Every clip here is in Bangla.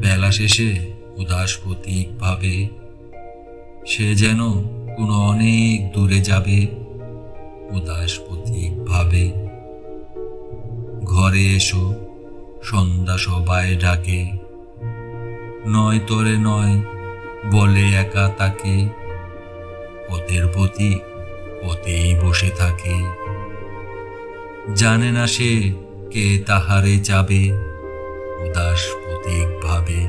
বেলা শেষে উদাস প্রতীক ভাবে, সে যেন কোনো অনেক দূরে যাবে, উদাস প্রতীক ভাবে। ঘরে এসো, সন্ধ্যা সবাই ডাকে, নয় তরে নয় বলে একা তাকে, পথের প্রতীক পথেই বসে থাকে। জানে না সে কে তাহারে যাবে উদাস প্রতীক ভাবে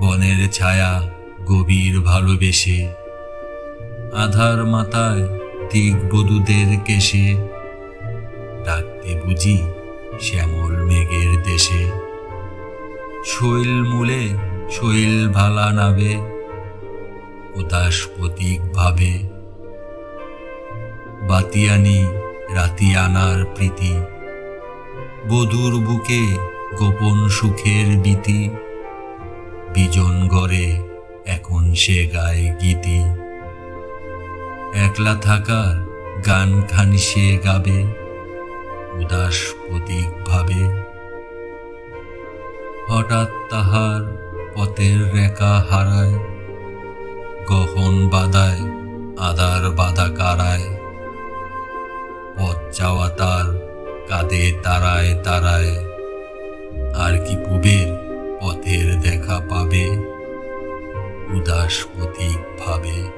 বনের ছায়া গভীর ভালোবেসে। আধার মাথায় দিক বধূদের কেশে। ডাকতে বুঝি শ্যামল মেঘের দেশে। শৈল মূলে শৈল ভালা নাবে। উদাস প্রতীক ভাবে বাতিয়ানি রাতি আনার প্রীতি। বধুর বুকে গোপন সুখের বিতি বিজন গড়ে এখন সে গায়ে গীতি। একলা থাকার গান খানি সে গাবে, উদাস প্রতীক ভাবে। হঠাৎ তাহার পথের রেখা হারায়, গহন বাদায় আদার বাধা কারায় পথ চাওয়া তার কাঁদে তারায় তারায়। আর কি পুবের পথের দেখা পাবে? উদাস প্রতীক ভাবে।